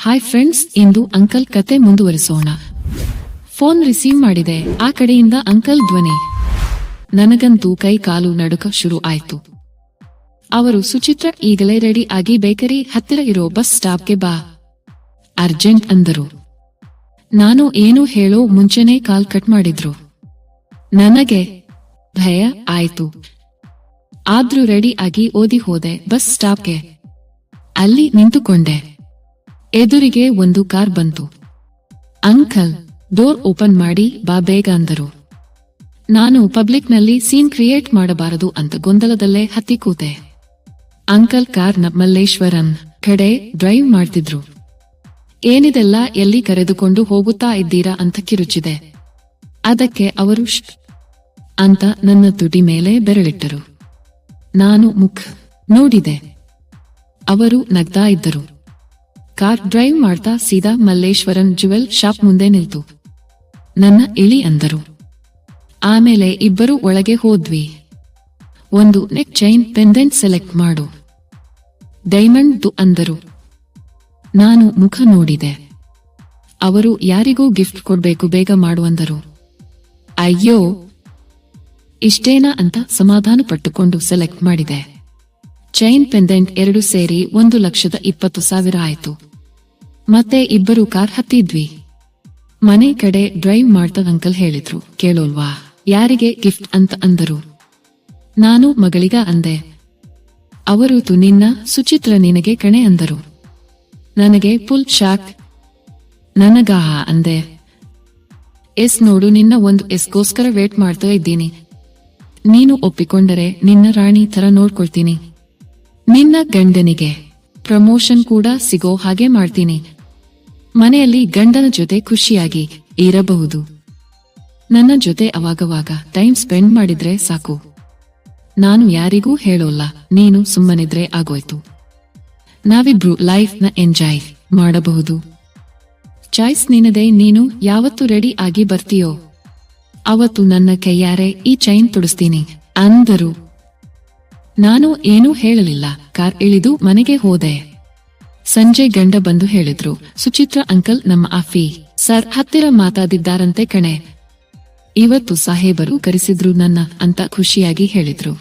Hi friends ಇಂದು uncle ಕತೆ ಮುಂದುವರಿಸೋಣ. Phone receive ಮಾಡಿದೆ. ಆ ಕಡೆಯಿಂದ ಅಂಕಲ್ ಧ್ವನಿ. ನನಗಂತೂ ಕೈ ಕಾಲು ನಡುಕ ಶುರು ಆಯ್ತು. ಅವರು ಸುಚಿತ್ರ, ಈಗಲೇ ರೆಡಿ ಆಗಿ ಬೇಕರಿ, ಹತ್ತಿರ ಇರೋ ಬಸ್ ಸ್ಟಾಪ್ಗೆ ಬಾ. ಅರ್ಜೆಂಟ್, ಅಂದರು. ನಾನು ಏನು ಹೇಳೋ ಮುಂಚೆನೇ ಕಾಲ್ ಕಟ್ ಮಾಡಿದ್ರು. ನನಗೆ? ಭಯ, ಆಯ್ತು. ಆದ್ರೂ ರೆಡಿ ಆಗಿ ಓದಿ ಹೋದೆ ಬಸ್ ಸ್ಟಾಪ್ಗೆ. ಅಲ್ಲಿ ನಿಂತುಕೊಂಡೆ. ಎದುರಿಗೆ ಒಂದು ಕಾರ್ ಬಂತು. ಅಂಕಲ್, ಡೋರ್ ಓಪನ್ ಮಾಡಿ ಬಾ ಬೇಗ ಅಂದರು. ನಾನು ಪಬ್ಲಿಕ್ನಲ್ಲಿ ಸೀನ್ ಕ್ರಿಯೇಟ್ ಮಾಡಬಾರದು ಅಂತ ಗೊಂದಲದಲ್ಲೇ ಹತ್ತಿ ಕೂತೆ. ಅಂಕಲ್ ಕಾರ್ ಮಲ್ಲೇಶ್ವರನ್ ಕಡೆ ಡ್ರೈವ್ ಮಾಡ್ತಿದ್ರು. ಏನಿದೆಲ್ಲ ಎಲ್ಲಿ ಕರೆದುಕೊಂಡು ಹೋಗುತ್ತಾ ಇದ್ದೀರಾ ಅಂತ ಕಿರುಚಿದೆ. ಅದಕ್ಕೆ ಅವರು ಅಂತ ನನ್ನ ತುಟಿ ಮೇಲೆ ಬೆರಳಿಟ್ಟರು. ನಾನು ಮುಖ ನೋಡಿದೆ. ಅವರು ನಗ್ತಾ ಇದ್ದರು. ಕಾರ್ ಡ್ರೈವ್ ಮಾಡ್ತಾ ಸೀದಾ ಮಲ್ಲೇಶ್ವರನ್ ಜುವೆಲ್ ಶಾಪ್ ಮುಂದೆ ನಿಲ್ತು. ನನ್ನ ಇಳಿ ಅಂದರು. ಆಮೇಲೆ ಇಬ್ಬರು ಒಳಗೆ ಹೋದ್ವಿ. ಒಂದು ನೆಕ್ ಚೈನ್ ಪೆಂಡೆಂಟ್ ಸೆಲೆಕ್ಟ್ ಮಾಡು. ಡೈಮಂಡ್ ದು ಅಂದರು. ನಾನು ಮುಖ ನೋಡಿದೆ. ಅವರು ಯಾರಿಗೂ ಗಿಫ್ಟ್ ಕೊಡ್ಬೇಕು ಬೇಗ ಮಾಡು ಅಂದರು. ಅಯ್ಯೋ! ಇಷ್ಟೇನಾ ಅಂತ ಸಮಾಧಾನ ಪಟ್ಟುಕೊಂಡು ಸೆಲೆಕ್ಟ್ ಮಾಡಿದೆ. ಚೈನ್ ಪೆಂಡೆಂಟ್ ಎರಡು ಸೇರಿ ಒಂದು ಲಕ್ಷದ ಇಪ್ಪತ್ತು ಸಾವಿರ ಆಯ್ತು. ಮತ್ತೆ ಇಬ್ಬರು ಕಾರ್ ಹತ್ತಿದ್ವಿ. ಮನೆ ಕಡೆ ಡ್ರೈವ್ ಮಾಡ್ತದ ಅಂಕಲ್ ಹೇಳಿದ್ರು, ಕೇಳೋಲ್ವಾ? ಯಾರಿಗೆ ಗಿಫ್ಟ್ ಅಂತ ಅಂದರು. ನಾನು ಮಗಳಿಗ ಅಂದೆ. ಅವರು ತು ನಿನ್ನ, ಸುಚಿತ್ರ ನಿನಗೆ ಕಣೆ ಅಂದರು. ನನಗೆ ಫುಲ್ ಶಾಕ್. ನನಗಾ ಅಂದೆ. ಎಸ್ ನೋಡು, ನಿನ್ನ ಒಂದು ಎಸ್ಗೋಸ್ಕರ ವೇಟ್ ಮಾಡ್ತಾ ಇದ್ದೀನಿ. ನೀನು ಒಪ್ಪಿಕೊಂಡರೆ ನಿನ್ನ ರಾಣಿ ತರ ನೋಡ್ಕೊಳ್ತೀನಿ. ನಿನ್ನ ಗಂಡನಿಗೆ ಪ್ರಮೋಷನ್ ಕೂಡ ಸಿಗೋ ಹಾಗೆ ಮಾಡ್ತೀನಿ. ಮನೆಯಲ್ಲಿ ಗಂಡನ ಜೊತೆ ಖುಷಿಯಾಗಿ ಇರಬಹುದು. ನನ್ನ ಜೊತೆ ಅವಾಗವಾಗ ಟೈಮ್ ಸ್ಪೆಂಡ್ ಮಾಡಿದ್ರೆ ಸಾಕು. ನಾನು ಯಾರಿಗೂ ಹೇಳೋಲ್ಲ, ನೀನು ಸುಮ್ಮನಿದ್ರೆ ಆಗೋಯ್ತು. ನಾವಿಬ್ರು ನ ಎಂಜಾಯ್ ಮಾಡಬಹುದು. ಚಾಯ್ಸ್ ನಿನದೆ ನೀನು ಯಾವತ್ತು ರೆಡಿ ಆಗಿ ಬರ್ತೀಯೋ. ಅವತ್ತು ನನ್ನ ಕೈಯಾರೆ ಈ ಚೈನ್ ತುಡಿಸ್ತೀನಿ, ಅಂದರು. ನಾನು ಏನೂ ಹೇಳಲಿಲ್ಲ, ಕಾರ್ ಇಳಿದು ಮನೆಗೆ ಹೋದೆ. ಸಂಜೆ ಗಂಡ ಬಂದು ಹೇಳಿದ್ರು, ಸುಚಿತ್ರ, ಅಂಕಲ್, ನಮ್ಮ ಅಫಿ ಸರ್, ಹತ್ತಿರ ಮಾತಾದಿದ್ದಾರಂತೆ ಕಣೆ. ಇವತ್ತು ಸಾಹೇಬರು ಕರೆಸಿದ್ರು ನನ್ನ ಅಂತ ಖುಷಿಯಾಗಿ ಹೇಳಿದ್ರು.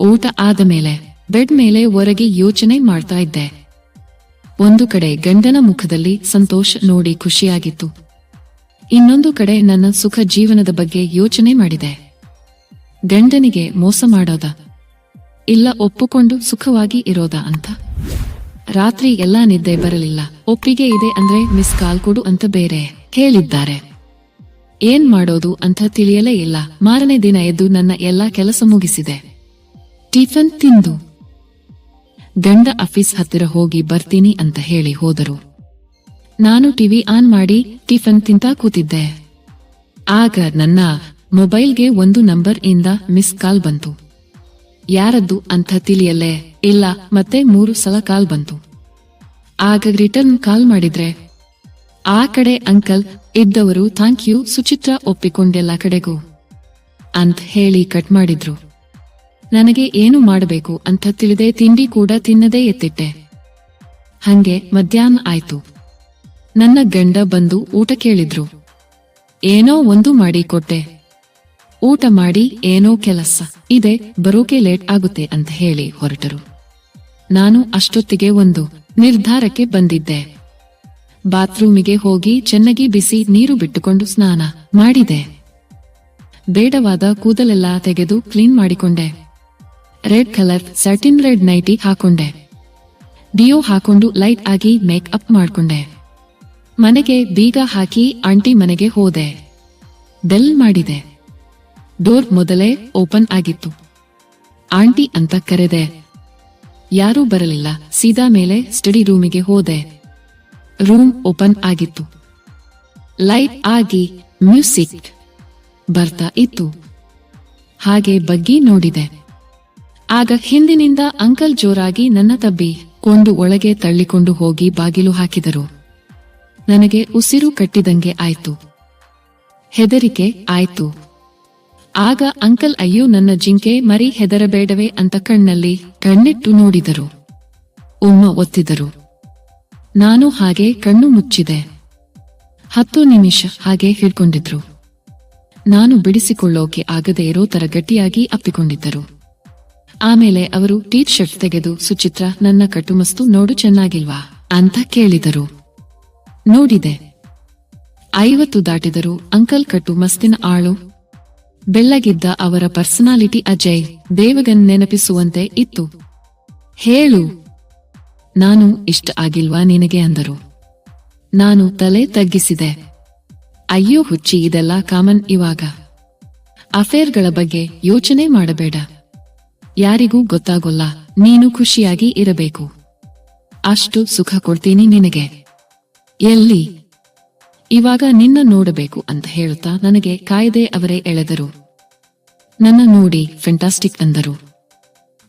ಊಟ ಆದ ಮೇಲೆ, ಬೆಡ್ ಮೇಲೆ ಹೊರಗೆ ಯೋಚನೆ ಮಾಡ್ತಾ ಇದ್ದೆ. ಒಂದು ಕಡೆ ಗಂಡನ ಮುಖದಲ್ಲಿ ಸಂತೋಷ ನೋಡಿ ಖುಷಿಯಾಗಿತ್ತು. ಇನ್ನೊಂದು ಕಡೆ ನನ್ನ ಸುಖ ಜೀವನದ ಬಗ್ಗೆ ಯೋಚನೆ ಮಾಡಿದೆ. ಗಂಡನಿಗೆ ಮೋಸ ಮಾಡೋದ? ಇಲ್ಲ ಒಪ್ಪಿಕೊಂಡು ಸುಖವಾಗಿ ಇರೋದ ಅಂತ. ರಾತ್ರಿ ಎಲ್ಲಾ ನಿದ್ದೆ ಬರಲಿಲ್ಲ. ಒಪ್ಪಿಗೆ ಇದೆ ಅಂದ್ರೆ ಮಿಸ್ ಕಾಲ್ ಕೊಡು ಅಂತ ಬೇರೆ ಹೇಳಿದ್ದಾರೆ. ಏನ್ ಮಾಡೋದು ಅಂತ ತಿಳಿಯಲೇ ಇಲ್ಲ. ಮಾರನೇ ದಿನ ಎದ್ದು ನನ್ನ ಎಲ್ಲಾ ಕೆಲಸ ಮುಗಿಸಿದೆ. ಟಿಫನ್ ತಿಂದು. ಗಂಡ ಆಫೀಸ್ ಹತ್ತಿರ ಹೋಗಿ ಬರ್ತೀನಿ ಅಂತ ಹೇಳಿ ಹೋದರು. ನಾನು ಟಿವಿ ಆನ್ ಮಾಡಿ ಟಿಫನ್ ತಿಂತಾ ಕೂತಿದ್ದೆ. ಆಗ ನನ್ನ ಮೊಬೈಲ್ಗೆ ಒಂದು ನಂಬರ್ ಇಂದ ಮಿಸ್ ಕಾಲ್ ಬಂತು. ಯಾರದ್ದು ಅಂತ ತಿಳಿಯಲ್ಲೇ ಇಲ್ಲ, ಮತ್ತೆ ಮೂರು ಸಲ ಕಾಲ್ ಬಂತು. ಆಗ ರಿಟರ್ನ್ ಕಾಲ್ ಮಾಡಿದ್ರೆ, ಆ ಕಡೆ ಅಂಕಲ್, ಇದ್ದವರು ಥ್ಯಾಂಕ್ ಯು, ಸುಚಿತ್ರ ಒಪ್ಪಿಕೊಂಡೆಲ್ಲ ಕಡೆಗೂ ಅಂತ ಹೇಳಿ ಕಟ್ ಮಾಡಿದ್ರು. ನನಗೆ ಏನು ಮಾಡಬೇಕು ಅಂತ ತಿಳಿದೆ ತಿಂಡಿ ಕೂಡ ತಿನ್ನದೇ ಎತ್ತಿಟ್ಟೆ. ಹಂಗೆ ಮಧ್ಯಾಹ್ನ ಆಯ್ತು. ನನ್ನ ಗಂಡ ಬಂದು ಊಟ ಕೇಳಿದ್ರು. ಏನೋ ಒಂದು ಮಾಡಿ ಕೊಟ್ಟೆ. ಊಟ ಮಾಡಿ ಏನೋ ಕೆಲಸ. ಇದೆ, ಬರೋಕೆ ಲೇಟ್ ಆಗುತ್ತೆ ಅಂತ ಹೇಳಿ ಹೊರಟರು. ನಾನು ಅಷ್ಟೊತ್ತಿಗೆ ಒಂದು ನಿರ್ಧಾರಕ್ಕೆ ಬಂದಿದ್ದೆ. ಬಾತ್ರೂಮಿಗೆ ಹೋಗಿ ಚೆನ್ನಾಗಿ ಬಿಸಿ ನೀರು ಬಿಟ್ಟುಕೊಂಡು ಸ್ನಾನ ಮಾಡಿದೆ. ಬೇಡವಾದ ಕೂದಲೆಲ್ಲ ತೆಗೆದು ಕ್ಲೀನ್ ಮಾಡಿಕೊಂಡೆ. Red colour satin red nighty ಹಾಕೊಂಡೆ. Deo ಹಾಕೊಂಡು ಲೈಟ್ ಆಗಿ ಮೇಕ್ ಅಪ್ ಮಾಡ್ಕೊಂಡೆ. ಮನೆಗೆ ಬೀಗ ಹಾಕಿ ಆಂಟಿ ಮನೆಗೆ ಹೋದೆ. ಬೆಲ್ ಮಾಡಿದೆ. ಡೋರ್ ಮೊದಲೇ ಓಪನ್ ಆಗಿತ್ತು. ಆಂಟಿ ಅಂತ ಕರೆದೆ. ಯಾರೂ ಬರಲಿಲ್ಲ. ಸೀದಾ ಮೇಲೆ ಸ್ಟಡಿ ರೂಮಿಗೆ ಹೋದೆ. ರೂಮ್ ಓಪನ್ ಆಗಿತ್ತು. ಲೈಟ್ ಆಗಿ ಮ್ಯೂಸಿಕ್ ಬರ್ತಾ ಇತ್ತು. ಹಾಗೆ ಬಗ್ಗಿ ನೋಡಿದೆ. ಆಗ ಹಿಂದಿನಿಂದ ಅಂಕಲ್ ಜೋರಾಗಿ ನನ್ನ ತಬ್ಬಿ ಕೊಂಡು ಒಳಗೆ ತಳ್ಳಿಕೊಂಡು ಹೋಗಿ ಬಾಗಿಲು ಹಾಕಿದರು. ನನಗೆ ಉಸಿರು ಕಟ್ಟಿದಂಗೆ ಆಯ್ತು. ಹೆದರಿಕೆ ಆಯ್ತು. ಆಗ ಅಂಕಲ್ ಅಯ್ಯೋ ನನ್ನ ಜಿಂಕೆ ಮರಿ ಹೆದರಬೇಡವೇ ಅಂತ ಕಣ್ಣಲ್ಲಿ ಕಣ್ಣಿಟ್ಟು ನೋಡಿದರು. ಉಮ್ಮ ಒತ್ತಿದರು. ನಾನು ಹಾಗೆ ಕಣ್ಣು ಮುಚ್ಚಿದೆ. ಹತ್ತು ನಿಮಿಷ ಹಾಗೆ ಹಿಡ್ಕೊಂಡಿದ್ರು. ನಾನು ಬಿಡಿಸಿಕೊಳ್ಳೋಕೆ ಆಗದೆ ಇರೋ ತರ ಗಟ್ಟಿಯಾಗಿ ಅಪ್ಪಿಕೊಂಡಿದ್ದರು. ಆಮೇಲೆ ಅವರು ಟೀ ಶರ್ಟ್ ತೆಗೆದು, ಸುಚಿತ್ರ, ನನ್ನ ಕಟ್ಟುಮಸ್ತು ನೋಡು ಚೆನ್ನಾಗಿಲ್ವಾ? ಅಂತ ಕೇಳಿದರು. ನೋಡಿದೆ. ಐವತ್ತು ದಾಟಿದರು ಅಂಕಲ್ ಕಟ್ಟು ಮಸ್ತಿನ ಆಳು ಬೆಳ್ಳಗಿದ್ದ ಅವರ ಪರ್ಸನಾಲಿಟಿ ಅಜಯ್ ದೇವಗನ್ ನೆನಪಿಸುವಂತೆ ಇತ್ತು. ಹೇಳು. ನಾನು ಇಷ್ಟ ಆಗಿಲ್ವಾ ನಿನಗೆ? ಅಂದರು. ನಾನು ತಲೆ ತಗ್ಗಿಸಿದೆ. ಅಯ್ಯೋ ಹುಚ್ಚಿ, ಇದೆಲ್ಲ ಕಾಮನ್ ಇವಾಗ. ಅಫೇರ್ಗಳ ಬಗ್ಗೆ ಯೋಚನೆ ಮಾಡಬೇಡ. ಯಾರಿಗೂ ಗೊತ್ತಾಗೋಲ್ಲ. ನೀನು ಖುಷಿಯಾಗಿ ಇರಬೇಕು. ಅಷ್ಟು ಸುಖ ಕೊಡ್ತೀನಿ ನಿನಗೆ. ಎಲ್ಲಿ? ಇವಾಗ ನಿನ್ನ ನೋಡಬೇಕು ಅಂತ ಹೇಳುತ್ತಾ ನನಗೆ ಕಾಯ್ದೆ ಅವರೇ ಎಳೆದರು. ನನ್ನ ನೋಡಿ ಫೆಂಟಾಸ್ಟಿಕ್ ಅಂದರು.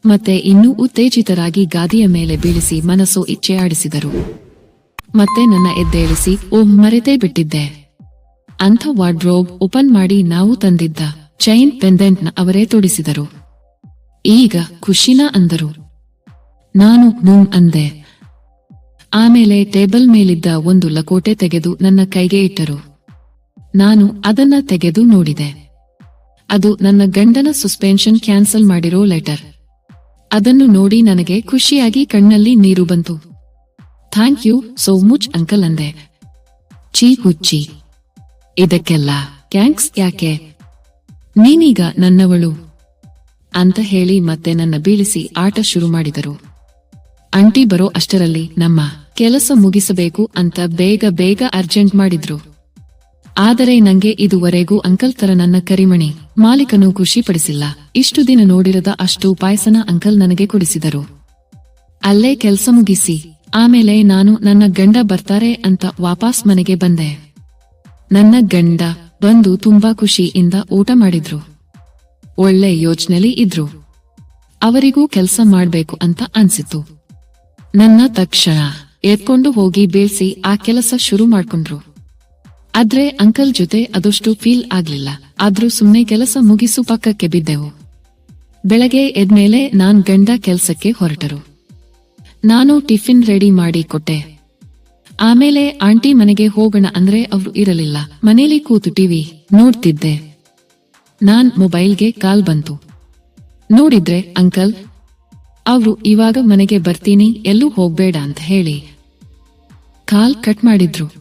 ಮತ್ತೆ ಇನ್ನೂ ಉತ್ತೇಜಿತರಾಗಿ ಗಾದಿಯ ಮೇಲೆ ಬೀಳಿಸಿ ಮನಸ್ಸು ಇಚ್ಛೆ ಆಡಿಸಿದರು ಮತ್ತೆ ನನ್ನ ಎದ್ದೇಳಿಸಿ ಓಹ್, ಮರೆತೇ ಬಿಟ್ಟಿದ್ದೆ. ಅಂಥ ವಾರ್ಡ್ರೋಬ್ ಓಪನ್ ಮಾಡಿ ನಾವು ತಂದಿದ್ದ ಚೈನ್ ಪೆಂಡೆಂಟ್ನ ಅವರೇ ತೊಡಿಸಿದರು. ಈಗ ಖುಷಿನ ಅಂದರು. ನಾನು ನೂಮ್ ಅಂದೆ ಆಮೇಲೆ ಟೇಬಲ್ ಮೇಲಿದ್ದ ಒಂದು ಲಕೋಟೆ ತೆಗೆದು ನನ್ನ ಕೈಗೆ ಇಟ್ಟರು. ನಾನು ಅದನ್ನ ತೆಗೆದು ನೋಡಿದೆ. ಅದು ನನ್ನ ಗಂಡನ ಸಸ್ಪೆನ್ಷನ್ ಕ್ಯಾನ್ಸಲ್ ಮಾಡಿರೋ ಲೆಟರ್ ಅದನ್ನು ನೋಡಿ ನನಗೆ ಖುಷಿಯಾಗಿ ಕಣ್ಣಲ್ಲಿ ನೀರು ಬಂತು. Thank you so much uncle ಅಂದೆ. ಚೀ ಹುಚ್ಚಿ. ಇದಕ್ಕೆಲ್ಲ ಥ್ಯಾಂಕ್ಸ್ ಯಾಕೆ? ನೀನೀಗ ನನ್ನವಳು. ಅಂತ ಹೇಳಿ ಮತ್ತೆ ನನ್ನ ಬೀಳಿಸಿ ಆಟ ಶುರು ಮಾಡಿದರು. ಅಂಟಿ ಬರೋ ಅಷ್ಟರಲ್ಲಿ ನಮ್ಮ ಕೆಲಸ ಮುಗಿಸಬೇಕು ಅಂತ ಬೇಗ ಬೇಗ ಅರ್ಜೆಂಟ್ ಮಾಡಿದ್ರು. ಆದರೆ ನಂಗೆ ಇದುವರೆಗೂ ಅಂಕಲ್ ತರ ನನ್ನ ಕರಿಮಣಿ, ಮಾಲೀಕನು ಖುಷಿಪಡಿಸಿಲ್ಲ. ಇಷ್ಟು ದಿನ ನೋಡಿರದ ಅಷ್ಟು ಪಾಯಸನ ಅಂಕಲ್ ನನಗೆ ಕೊಡಿಸಿದರು. ಅಲ್ಲೇ ಕೆಲಸ ಮುಗಿಸಿ, ಆಮೇಲೆ ನಾನು ನನ್ನ ಗಂಡ ಬರ್ತಾರೆ ಅಂತ ವಾಪಸ್ ಮನೆಗೆ ಬಂದೆ. ನನ್ನ ಗಂಡ ಬಂದು ತುಂಬಾ ಖುಷಿಯಿಂದ ಊಟ ಮಾಡಿದ್ರು. ಒಳ್ಳೆ ಯೋಚನೆಲಿ ಇದ್ರು. ಅವರಿಗೂ ಕೆಲಸ ಮಾಡ್ಬೇಕು ಅಂತ ಅನ್ಸಿತು ನನ್ನ ತಕ್ಷಣ ಎತ್ಕೊಂಡು ಹೋಗಿ ಬೀಳ್ಸಿ ಆ ಕೆಲಸ ಶುರು ಮಾಡ್ಕೊಂಡ್ರು. ಆದ್ರೆ ಅಂಕಲ್ ಜೊತೆ ಅದಷ್ಟು ಫೀಲ್ ಆಗ್ಲಿಲ್ಲ. ಆದ್ರೂ ಸುಮ್ನೆ ಕೆಲಸ ಮುಗಿಸು ಪಕ್ಕಕ್ಕೆ ಬಿದ್ದೆವು. ಬೆಳಗ್ಗೆ ಎದ್ಮೇಲೆ ನಾನ್ ಗಂಡ ಕೆಲ್ಸಕ್ಕೆ ಹೊರಟರು. ನಾನು ಟಿಫಿನ್ ರೆಡಿ ಮಾಡಿ ಕೊಟ್ಟೆ. ಆಮೇಲೆ ಆಂಟಿ ಮನೆಗೆ ಹೋಗೋಣ ಅಂದ್ರೆ ಅವ್ರು ಇರಲಿಲ್ಲ. ಮನೇಲಿ ಕೂತು ಟಿವಿ ನೋಡ್ತಿದ್ದೆ. ನಾನ್ ಮೊಬೈಲ್ಗೆ ಕಾಲ್ ಬಂತು. ನೋಡಿದ್ರೆ ಅಂಕಲ್, ಅವ್ರು ಇವಾಗ ಮನೆಗೆ ಬರ್ತೀನಿ, ಎಲ್ಲೂ ಹೋಗ್ಬೇಡ ಅಂತ ಹೇಳಿ. ಕಾಲ್ ಕಟ್ ಮಾಡಿದ್ರು.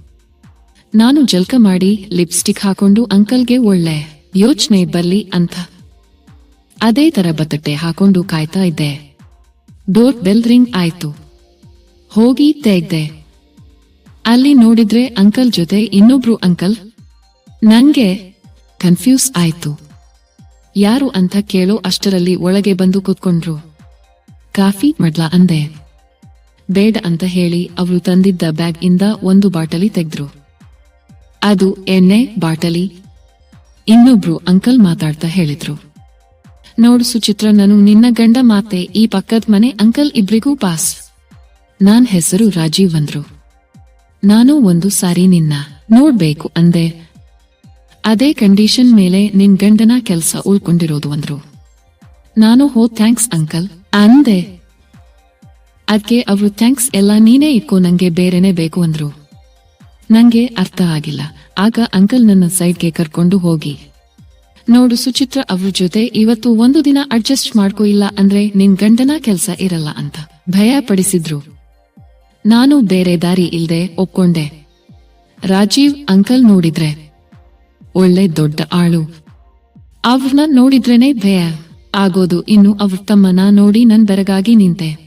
ನಾನು ಜಲ್ಕ ಮಾಡಿ ಲಿಪ್ಸ್ಟಿಕ್ ಹಾಕೊಂಡು ಅಂಕಲ್ಗೆ ಒಳ್ಳೆ ಯೋಚನೆ ಬರ್ಲಿ ಅಂತ. ಅದೇ ತರ ಬತ್ತಟ್ಟೆ ಹಾಕೊಂಡು ಕಾಯ್ತಾ ಇದ್ದೆ. ಡೋರ್ ಬೆಲ್ ರಿಂಗ್ ಆಯ್ತು. ಹೋಗಿ ತೆಗ್ದೆ. ಅಲ್ಲಿ ನೋಡಿದ್ರೆ ಅಂಕಲ್ ಜೊತೆ ಇನ್ನೊಬ್ರು ಅಂಕಲ್. ನನ್ಗೆ ಕನ್ಫ್ಯೂಸ್ ಆಯ್ತು. ಯಾರು ಅಂತ ಕೇಳೋ ಅಷ್ಟರಲ್ಲಿ ಒಳಗೆ ಬಂದು ಕೂತ್ಕೊಂಡ್ರು. ಕಾಫಿ ಮಡ್ಲಾ ಅಂದೆ. ಬೇಡ ಅಂತ ಹೇಳಿ ಅವರು ತಂದಿದ್ದ ಬ್ಯಾಗ್ ಇಂದ ಒಂದು ಬಾಟಲಿ ತೆಗೆದ್ರು. ಅದು ಎಣ್ಣೆ, ಬಾಟಲಿ. ಇನ್ನೊಬ್ರು ಅಂಕಲ್ ಮಾತಾಡ್ತಾ ಹೇಳಿದ್ರು. ನೋಡು ಸುಚಿತ್ರ, ನಾನು ನಿನ್ನ ಗಂಡ ಮಾತೆ, ಈ ಪಕ್ಕದ ಮನೆ ಅಂಕಲ್ ಇಬ್ರಿಗೂ ಪಾಸ್. ನಾನ್ ಹೆಸರು ರಾಜೀವ್ ಅಂದ್ರು. ನಾನು ಒಂದು ಸಾರಿ ನಿನ್ನ ನೋಡ್ಬೇಕು ಅಂದೆ. ಅದೇ ಕಂಡೀಷನ್ ಮೇಲೆ ನಿನ್ ಗಂಡನ ಕೆಲ್ಸ ಉಳ್ಕೊಂಡಿರೋದು ಅಂದ್ರು. ನಾನು ಹೋ ಥ್ಯಾಂಕ್ಸ್ ಅಂಕಲ್ ಅಂದೆ. ಅದ್ಕೆ ಅವರು ಥ್ಯಾಂಕ್ಸ್ ಎಲ್ಲ ನೀನೇ ಇಟ್ಕೋ, ನಂಗೆ ಬೇರೆನೆ ಬೇಕು ಅಂದ್ರು. ನಂಗೆ ಅರ್ಥ ಆಗಿಲ್ಲ. ಆಗ ಅಂಕಲ್ ನನ್ನ ಸೈಡ್ಗೆ ಕರ್ಕೊಂಡು ಹೋಗಿ. ನೋಡು ಸುಚಿತ್ರ, ಅವ್ರ ಜೊತೆ ಇವತ್ತು ಒಂದು ದಿನ ಅಡ್ಜಸ್ಟ್ ಮಾಡ್ಕೋ ಇಲ್ಲ ಅಂದ್ರೆ ನಿನ್ ಗಂಡನ ಕೆಲ್ಸ ಇರಲ್ಲ ಅಂತ ಭಯ ಪಡಿಸಿದ್ರು ನಾನು ಬೇರೆ ದಾರಿ ಇಲ್ದೆ ಒಪ್ಕೊಂಡೆ. ರಾಜೀವ್ ಅಂಕಲ್ ನೋಡಿದ್ರೆ, ಒಳ್ಳೆ ದೊಡ್ಡ ಆಳು. ಅವ್ರನ್ನ ನೋಡಿದ್ರೇನೆ ಭಯ. ಆಗೋದು ಇನ್ನು ಅವ್ರ ತಮ್ಮನ ನೋಡಿ ನನ್ ಬೆರಗಾಗಿ ನಿಂತೆ.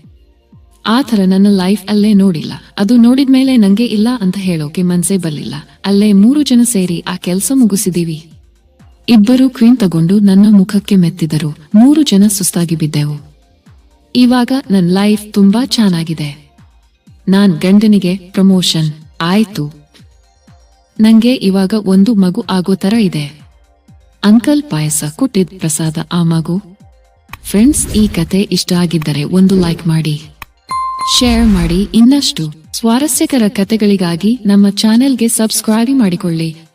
ಆ ಥರ ನನ್ನ ಲೈಫ್ ಅಲ್ಲೇ ನೋಡಿಲ್ಲ. ಅದು ನೋಡಿದ ಮೇಲೆ ನಂಗೆ ಇಲ್ಲ ಅಂತ ಹೇಳೋಕೆ ಮನ್ಸೇ ಬರಲಿಲ್ಲ. ಅಲ್ಲೇ ಮೂರು ಜನ ಸೇರಿ ಆ ಕೆಲಸ ಮುಗಿಸಿದೀವಿ. ಇಬ್ಬರು ಕ್ವೀನ್ ತಗೊಂಡು ನನ್ನ ಮುಖಕ್ಕೆ ಮೆತ್ತಿದರು. ಮೂರು ಜನ ಸುಸ್ತಾಗಿ ಬಿದ್ದೆವು. ಇವಾಗ ನನ್ನ ಲೈಫ್ ತುಂಬಾ ಚೆನ್ನಾಗಿದೆ. ನಾನ್ ಗಂಡನಿಗೆ ಪ್ರಮೋಷನ್. ಆಯ್ತು. ನಂಗೆ ಇವಾಗ ಒಂದು ಮಗು ಆಗೋ ತರ ಇದೆ. ಅಂಕಲ್ ಪಾಯಸ ಕೊಟ್ಟಿದ್ ಪ್ರಸಾದ ಆ ಮಗು. ಫ್ರೆಂಡ್ಸ್, ಈ ಕತೆ ಇಷ್ಟ ಆಗಿದ್ದರೆ ಒಂದು ಲೈಕ್ ಮಾಡಿ. ಶೇರ್ ಮಾಡಿ ಇನ್ನಷ್ಟು ಸ್ವಾರಸ್ಯಕರ ಕಥೆಗಳಿಗಾಗಿ ನಮ್ಮ ಚಾನೆಲ್ಗೆ ಸಬ್ಸ್ಕ್ರೈಬ್ ಮಾಡಿಕೊಳ್ಳಿ.